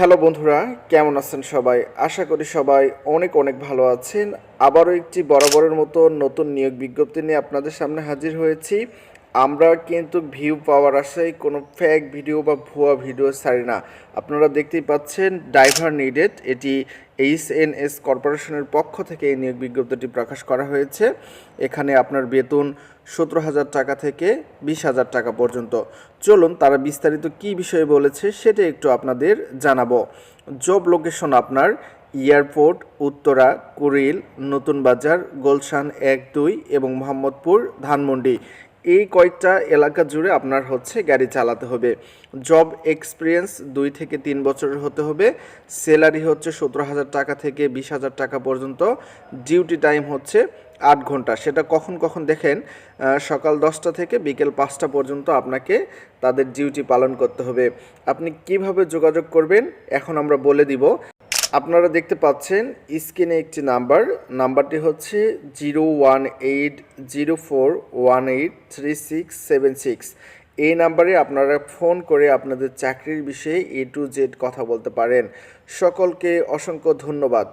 Hello বন্ধুরা, কেমন আছেন সবাই? আশা করি সবাই অনেক অনেক ভালো আছেন। আবারও একটি বরাবরের মতো নতুন নিয়োগ বিজ্ঞপ্তি নিয়ে আপনাদের সামনে হাজির হয়েছি। আমরা কিন্তু ভিউ পাওয়ার আশায় কোনো ফ্যাক ভিডিও বা ভুয়া ভিডিও ছাড়ি না। আপনারা দেখতেই পাচ্ছেন ড্রাইভার নিডেড এটি এইচ এন এস কর্পোরেশনের পক্ষ থেকে এই নিয়োগ বিজ্ঞপ্তিটি প্রকাশ করা হয়েছে। এখানে আপনার বেতন সতেরো হাজার টাকা থেকে বিশ হাজার টাকা পর্যন্ত। চলুন তারা বিস্তারিত কী বিষয়ে বলেছে সেটা একটু আপনাদের জানাব। জব লোকেশন আপনার এয়ারপোর্ট উত্তরা, কুড়িল, নতুন বাজার, গোলশান এক দুই এবং মোহাম্মদপুর, ধানমন্ডি। এই কয়েকটা এলাকা জুড়ে আপনার হচ্ছে গাড়ি চালাতে হবে। জব এক্সপিরিয়েন্স দুই থেকে তিন বছরের হতে হবে। স্যালারি হচ্ছে সতেরো হাজার টাকা থেকে বিশ হাজার টাকা পর্যন্ত। ডিউটি টাইম হচ্ছে আট ঘণ্টা। সেটা কখন কখন দেখেন? সকাল দশটা থেকে বিকেল পাঁচটা পর্যন্ত আপনাকে তাদের ডিউটি পালন করতে হবে। আপনি কীভাবে যোগাযোগ করবেন? এখন আমরা বলে দিব। আপনারা দেখতে পাচ্ছেন স্ক্রিনে একটি নাম্বার। নাম্বারটি হচ্ছে zero one eight zero four one eight three six seven six. এই নাম্বারে আপনারা ফোন করে আপনাদের চাকরির বিষয়ে এ টু জেড কথা বলতে পারেন। সকলকে অসংখ্য ধন্যবাদ।